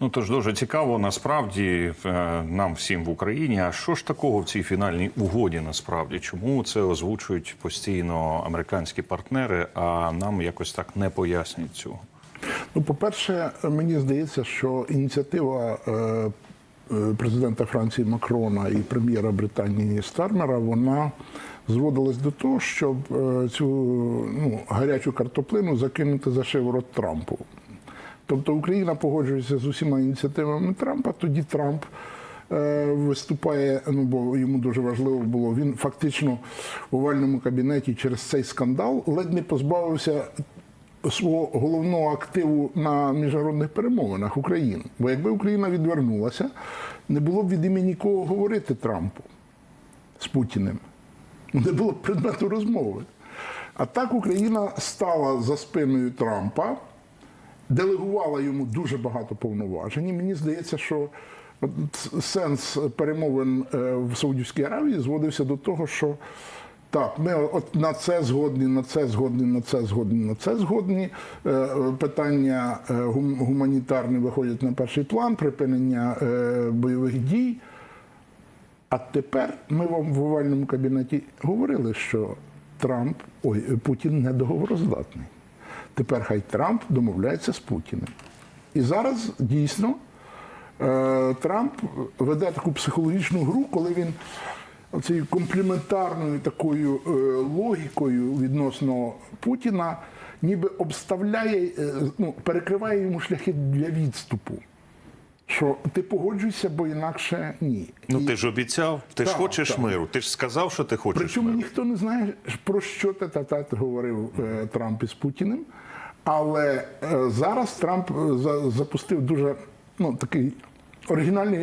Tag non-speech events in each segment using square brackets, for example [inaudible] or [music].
Ну тож дуже цікаво, насправді е, нам всім в Україні. А що ж такого в цій фінальній угоді насправді? Чому це озвучують постійно американські партнери, а нам якось так не пояснюють цього? Ну, по-перше, мені здається, що ініціатива е, е, президента Франції Макрона і прем'єра Британії Стармера вона зводилась до того, щоб цю ну, гарячу картоплину закинути за шиворот Трампу. Тобто Україна погоджується з усіма ініціативами Трампа, тоді Трамп е, виступає, ну бо йому дуже важливо було. Він фактично у овальному кабінеті через цей скандал ледь не позбавився свого головного активу на міжнародних перемовинах України. Бо якби Україна відвернулася, не було б від імені кого говорити Трампу з Путіним. Не було б предмету розмови. А так Україна стала за спиною Трампа, делегувала йому дуже багато повноважень. І мені здається, що сенс перемовин е, в Саудівській Аравії зводився до того, що так, ми от на це згодні, на це згодні, на це згодні, на це згодні. Е, Питання е, гуманітарні виходять на перший план, припинення бойових дій. А тепер ми вам в овальному кабінеті говорили, що Трамп, ой, Путін не договороздатний. Тепер хай Трамп домовляється з Путіним. І зараз дійсно е, Трамп веде таку психологічну гру, коли він цією компліментарною такою е, логікою відносно Путіна ніби обставляє, е, ну, перекриває йому шляхи для відступу. Що ти погоджуйся, бо інакше ні. Ну І- ти ж обіцяв, ти ж хочеш так. миру. Ти ж сказав, що ти хочеш Причому миру. ніхто не знає, про що те-та-та говорив е, Трамп із Путіним. Але е, зараз Трамп е, запустив дуже ну, такий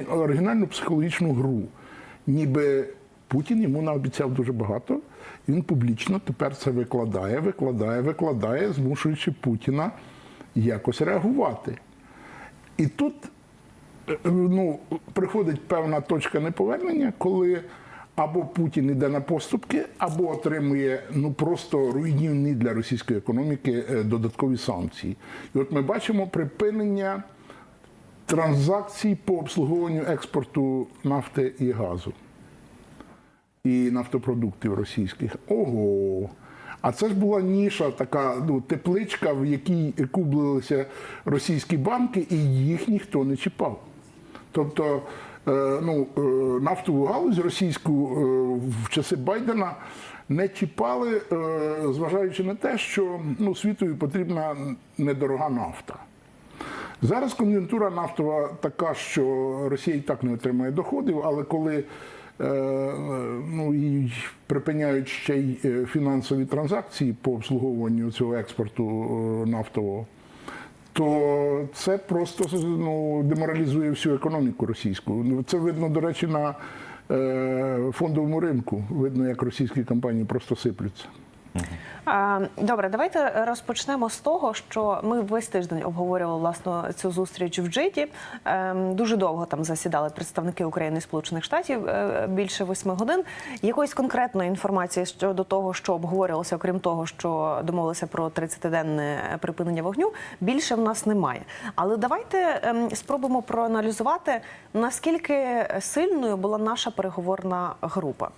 оригінальну психологічну гру. Ніби Путін йому наобіцяв дуже багато. Він публічно тепер це викладає, викладає, викладає, змушуючи Путіна якось реагувати. І тут е, ну, приходить певна точка неповернення, коли або Путін йде на поступки, або отримує ну просто руйнівні для російської економіки е, додаткові санкції. І от ми бачимо припинення транзакцій по обслуговуванню експорту нафти і газу і нафтопродуктів російських. Ого! А це ж була ніша, така ну, тепличка, в якій кублилися російські банки, і їх ніхто не чіпав. Тобто ну, е, нафтову галузь російську е, в часи Байдена не чіпали, е, зважаючи на те, що ну, світові потрібна недорога нафта. Зараз кон'юнктура нафтова така, що Росія і так не отримає доходів, але коли е, ну, і припиняють ще й е, фінансові транзакції по обслуговуванню цього експорту е, нафтового, то це просто ну, деморалізує всю економіку російську. Ну, Це видно, до речі, на е, фондовому ринку. Видно, як російські компанії просто сиплються. Добре, давайте розпочнемо з того, що ми весь тиждень обговорювали власне цю зустріч в Джиді. Ем, Дуже довго там засідали представники України і Сполучених Штатів е, більше восьми годин. Якоїсь конкретної інформації щодо того, що обговорювалося, окрім того, що домовилися про 30-денне припинення вогню, більше в нас немає. Але давайте ем, спробуємо проаналізувати, наскільки сильною була наша переговорна група.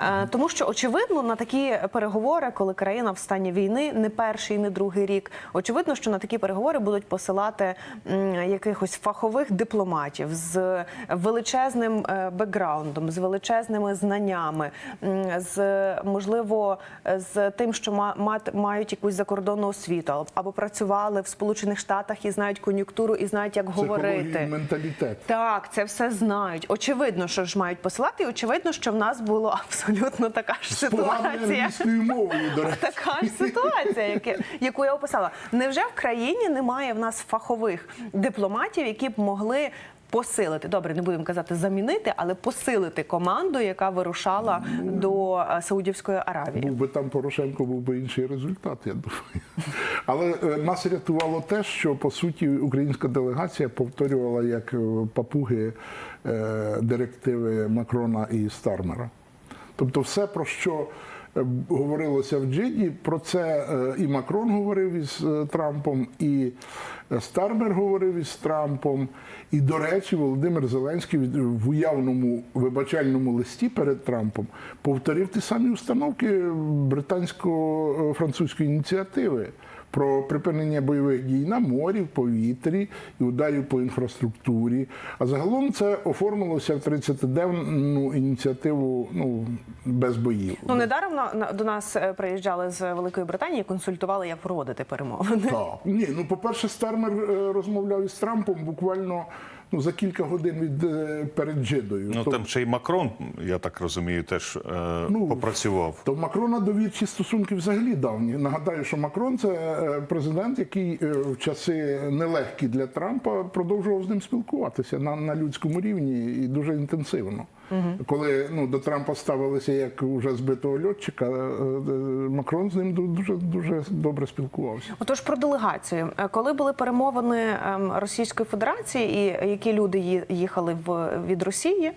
Е, Тому що очевидно на такі переговори, коли країна в стані війни, не перший, не другий рік, очевидно, що на такі переговори будуть посилати якихось фахових дипломатів з величезним е, бекграундом, з величезними знаннями, з можливо з тим, що мають якусь закордонну освіту, або- працювали в Сполучених Штатах і знають кон'юнктуру, і знають, як говорити. Менталітет. Так, це все знають. Очевидно, що ж мають посилати, і очевидно, що в нас була абсолютно така ж ситуація. мовою. [laughs] Така ж ситуація, яке- яку я описала. Невже в країні немає в нас фахових дипломатів, які б могли посилити? Добре, не будемо казати замінити, але посилити команду, яка вирушала до е, Саудівської Аравії. Був би там Порошенко, був би інший результат, я думаю. [laughs] Але е, нас рятувало те, що по суті українська делегація повторювала як е, папуги директиви Макрона і Стармера. Тобто, все, про що говорилося в Джиді. Про це е, і Макрон говорив із е, Трампом, і Стармер говорив із Трампом. І, до речі, Володимир Зеленський в уявному вибачальному листі перед Трампом повторив ті самі установки британсько-французької ініціативи про припинення бойових дій на морі, в повітрі і ударів по інфраструктурі. А загалом це оформилося в 30-денну ініціативу ну, без боїв. Ну недаром на- до нас е, приїжджали з Великої Британії, консультували, як проводити перемовини. Так. Ні, ну по-перше, Стармер е, розмовляв із Трампом буквально ну, за кілька годин від е, перед Джидою. Ну То- там ще й Макрон, я так розумію, теж е, Ну, попрацював. То Макрона довірчі стосунки взагалі давні. Нагадаю, що Макрон це е, президент, який в часи нелегкі для Трампа продовжував з ним спілкуватися на, на людському рівні і дуже інтенсивно. Коли ну, до Трампа ставилися як уже збитого льотчика, е, е, Макрон з ним дуже дуже добре спілкувався. Отож про делегацію. Е, Коли були перемовини ем, Російської Федерації, і які люди їхали в від Росії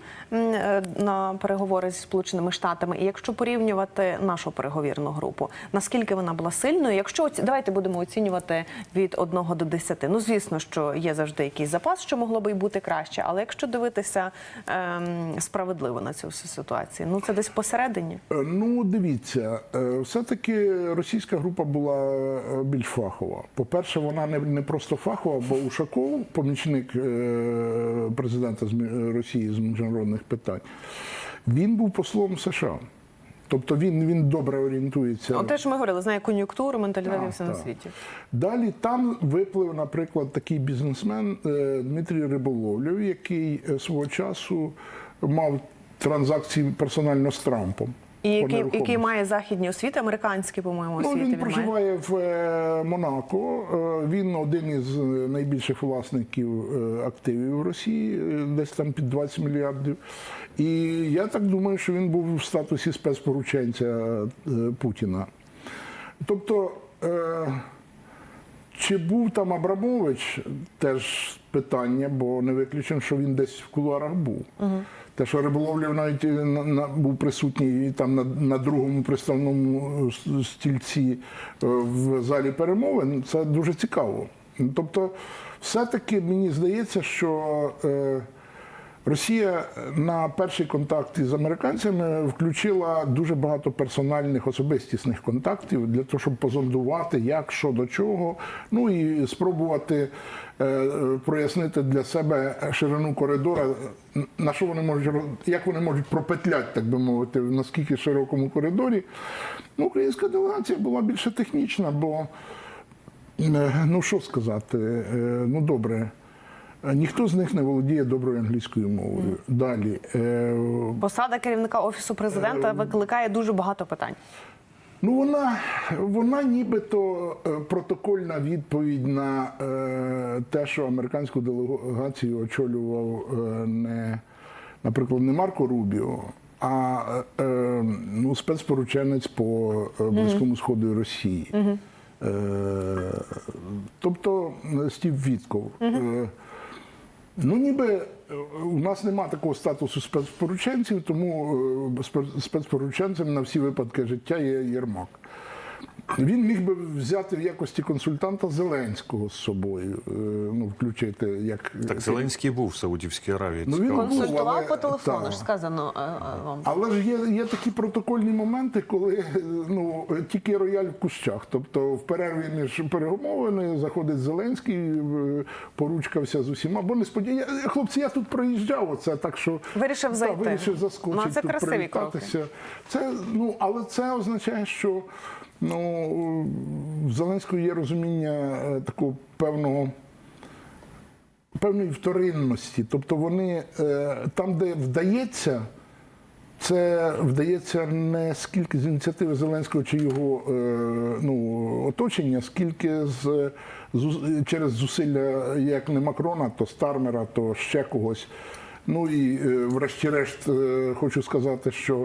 на переговори зі Сполученими Штатами, і якщо порівнювати нашу переговірну групу, наскільки вона була сильною? Якщо давайте будемо оцінювати від 1 до 10. Ну звісно, що є завжди якийсь запас, що могло би й бути краще, але якщо дивитися ем, справедливо на цю всю ситуацію, ну це десь посередині. Е, Ну, дивіться, е, все-таки російська група була е, більш фахова. По-перше, вона не, не просто фахова, бо Ушаков, помічник президента з Росії з міжнародних питань, він був послом США. Тобто він, він добре орієнтується. От те, що ми говорили, знає кон'юнктуру, менталітет все на світі. Далі там виплив, наприклад, такий бізнесмен Дмитрій Риболовлєв, який свого часу мав транзакції персонально з Трампом. І який, який має західні освіти, американські, по-моєму, Ну, освіти. він має. проживає в е, Монако. Е, Він один із найбільших власників е, активів в Росії, десь там під 20 мільярдів. І я так думаю, що він був в статусі спецпорученця Путіна. Тобто, чи був там Абрамович, теж питання, бо не виключено, що він десь в кулуарах був. Те, що Риболовлів навіть е, на, на, був присутній там на, на другому приставному стільці е, в залі перемовин, це дуже цікаво. Тобто, все-таки мені здається, що е, Росія на перший контакт із американцями включила дуже багато персональних особистісних контактів для того, щоб позондувати, як, що до чого, ну і спробувати е, е, прояснити для себе ширину коридора, е, на що вони можуть як вони можуть пропетляти, так би мовити, в наскільки широкому коридорі. Ну, українська делегація була більше технічна, бо Е, Ну, що сказати, Е, ну добре. Е, Ніхто з них не володіє доброю англійською мовою. Далі. е, Посада керівника офісу президента викликає дуже багато питань. Ну, вона, вона нібито е, протокольна відповідь на е, те, що американську делегацію очолював е, не, наприклад, не Марко Рубіо, а е, е, ну, спецпорученець по е, Близькому Сходу і Росії. Е, тобто е, Стів Вітков. Е, Ну, ніби е, у нас нема такого статусу спецпорученців, тому е, спецпорученцем на всі випадки життя є Єрмак. Він міг би взяти в якості консультанта Зеленського з собою, е, ну, включити як. Так Зеленський був в Саудівській Аравії. Ну, він був, Консультував але- по телефону, так. ж сказано е, е, вам. Але ж є, є такі протокольні моменти, коли ну, тільки рояль в кущах. Тобто в перерві між перемовини заходить Зеленський, поручкався з усіма. Бо не сподіваю, хлопці, я тут проїжджав, оце так що Вирішив зайти. вирішив заскочити. Ну, це красиві привітатися. Це, ну, але це означає, що ну, в Зеленського є розуміння е, такого певного певної вторинності. Тобто вони е, там, де вдається, це вдається не скільки з ініціативи Зеленського чи його е, ну, оточення, скільки з, через зусилля як не Макрона, то Стармера, то ще когось. Ну і е, врешті-решт е, хочу сказати, що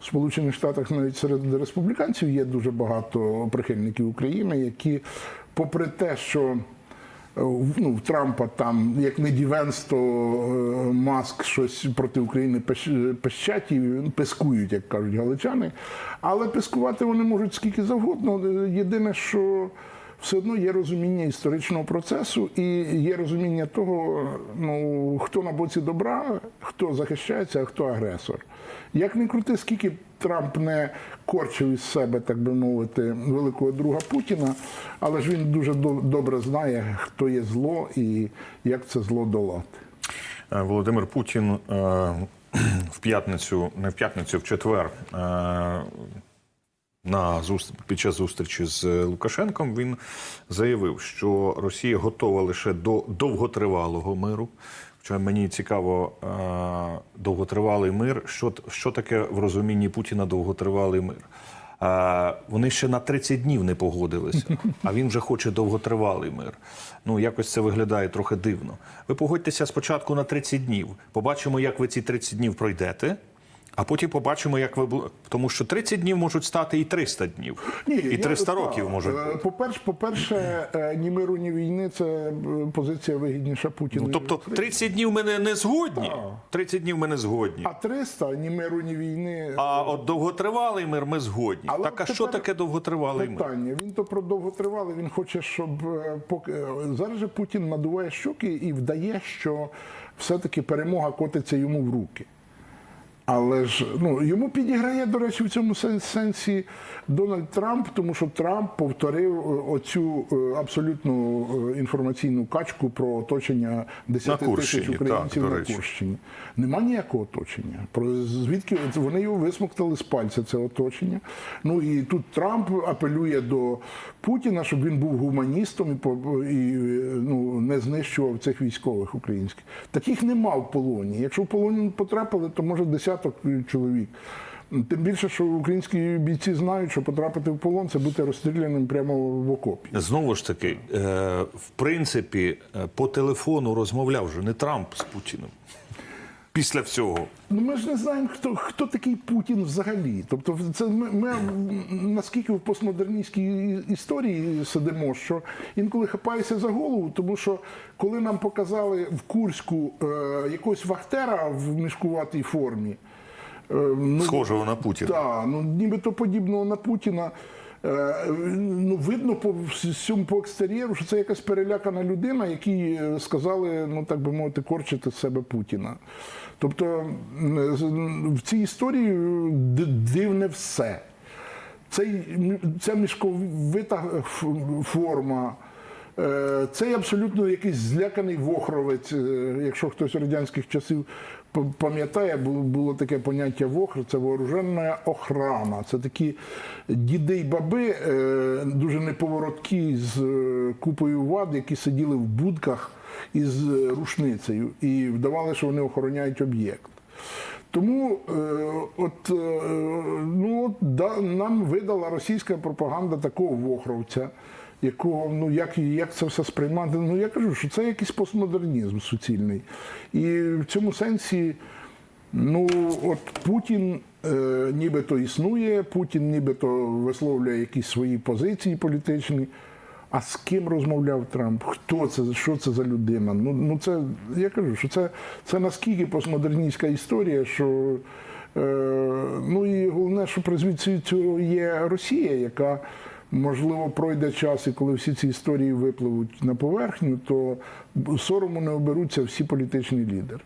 в Сполучених Штатах навіть серед республіканців є дуже багато прихильників України, які, попри те, що в- ну, в Трампа там, як не Дівенс, то е, Маск щось проти України пещать і пескують, як кажуть галичани. Але пескувати вони можуть скільки завгодно. Е, Єдине, що все одно є розуміння історичного процесу і є розуміння того, ну хто на боці добра, хто захищається, а хто агресор. Як не крути, скільки Трамп не корчив із себе, так би мовити, великого друга Путіна, але ж він дуже до- добре знає, хто є зло і як це зло долати. Е, Володимир Путін е, [clears throat] в п'ятницю, не в п'ятницю, в четвер. Е, На під час зустрічі з Лукашенком він заявив, що Росія готова лише до довготривалого миру. Хоча мені цікаво, е, довготривалий мир. Що, що таке в розумінні Путіна довготривалий мир? Е, Вони ще на 30 днів не погодилися, [laughs] а він вже хоче довготривалий мир. Ну якось це виглядає трохи дивно. Ви погодьтеся спочатку на 30 днів. Побачимо, як ви ці 30 днів пройдете. А потім побачимо, як ви тому, що 30 днів можуть стати і 300 днів, і я- 300 років можуть е, бути. По-перше, по-перше, е, ні миру, ні війни це е, позиція вигідніша Путіну. Ну, тобто 30 днів ми не, не згодні. 30 днів ми не згодні. А 300 ні миру, ні війни. А от довготривалий мир ми згодні. Але так а що таке довготривалий мир? Питання. Він то про довготривале. Він хоче, щоб е, поки зараз же Путін надуває щоки і вдає, що все-таки перемога котиться йому в руки. Але ж ну йому підіграє, до речі, в цьому сенсі Дональд Трамп, тому що Трамп повторив е, оцю е, абсолютну е, інформаційну качку про оточення 10 тисяч українців так, на. Курщині. Нема ніякого оточення. Про звідки вони його висмоктали з пальця це оточення. Ну і тут Трамп апелює до Путіна, щоб він був гуманістом і, і ну, не знищував цих військових українських. Таких нема в полоні. Якщо в полон потрапили, то може десяток чоловік. Тим більше, що українські бійці знають, що потрапити в полон це бути розстріляним прямо в окопі. Знову ж таки, е, в принципі, е, по телефону розмовляв вже не Трамп з Путіним. Після всього. Ну ми ж не знаємо, хто, хто такий Путін взагалі. Тобто, це ми, ми наскільки в постмодерністській історії сидимо, що інколи хапаєшся за голову, тому що коли нам показали в Курську е, якогось вахтера в мішкуватій формі, ну, Схожого на Путіна. так, ну нібито подібного на Путіна. Е, Ну, видно по всьому по екстер'єру, що це якась перелякана людина, якій е, сказали, ну так би мовити, корчити з себе Путіна. Тобто в цій історії е, дивне все. Цей, ця мішковита форма. е, Цей абсолютно якийсь зляканий вохровець. е, Якщо хтось радянських часів пам'ятає, було, таке поняття вохр, це вооруженна охрана. Це такі діди й баби, е, дуже неповороткі з е, купою вад, які сиділи в будках із е, рушницею і вдавали, що вони охороняють об'єкт. Тому от, ну, от, да, нам видала російська пропаганда такого вохровця, якого, ну як, як це все сприймати? Ну я кажу, що це якийсь постмодернізм суцільний. І в цьому сенсі, ну от Путін е, нібито існує, Путін нібито висловлює якісь свої позиції політичні. А з ким розмовляв Трамп? Хто це? Що це за людина? Ну, ну це я кажу, що це, це наскільки постмодерністська історія, що е, ну і головне, що призвідці цього є Росія, яка можливо пройде час, і коли всі ці історії випливуть на поверхню, то сорому не оберуться всі політичні лідери.